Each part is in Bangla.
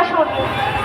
আসুন।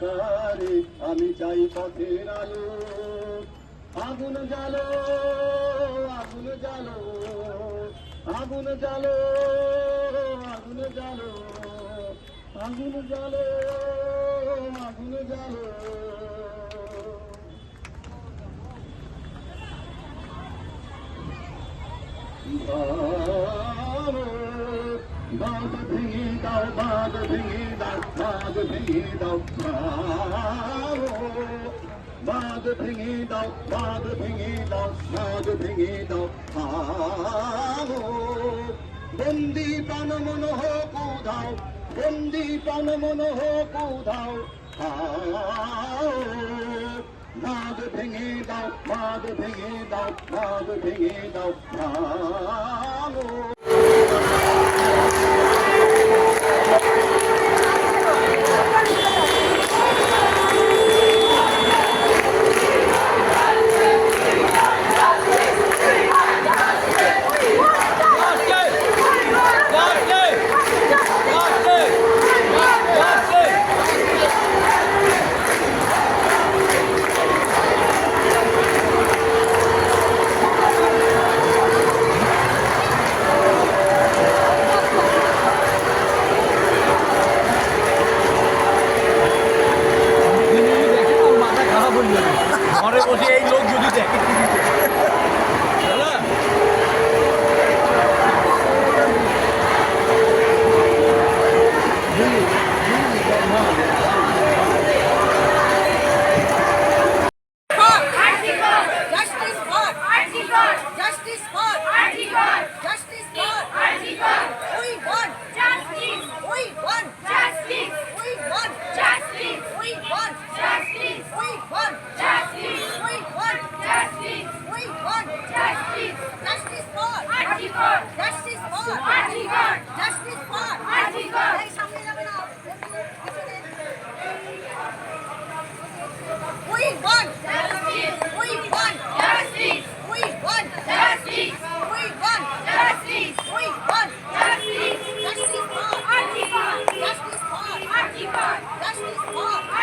অন্ধকারে আমি চাই পথের আলো। আগুন জ্বালো আগুন জ্বালো আগুন জ্বালো আগুন জ্বালো আগুন জ্বালো আগুন জ্বালো। বাদ ভেঙে দাও বাদ ভেঙে ভেঙে দাও বাদ ভেঙে দাও বাদ ভেঙে দাও বাদ ভেঙে দাও বন্দি প্রাণ মন হোক উধাও বন্দি প্রাণ মন হোক উধাও বাদ ভেঙে দাও বাদ ভেঙে দাও বাদ ভেঙে দাও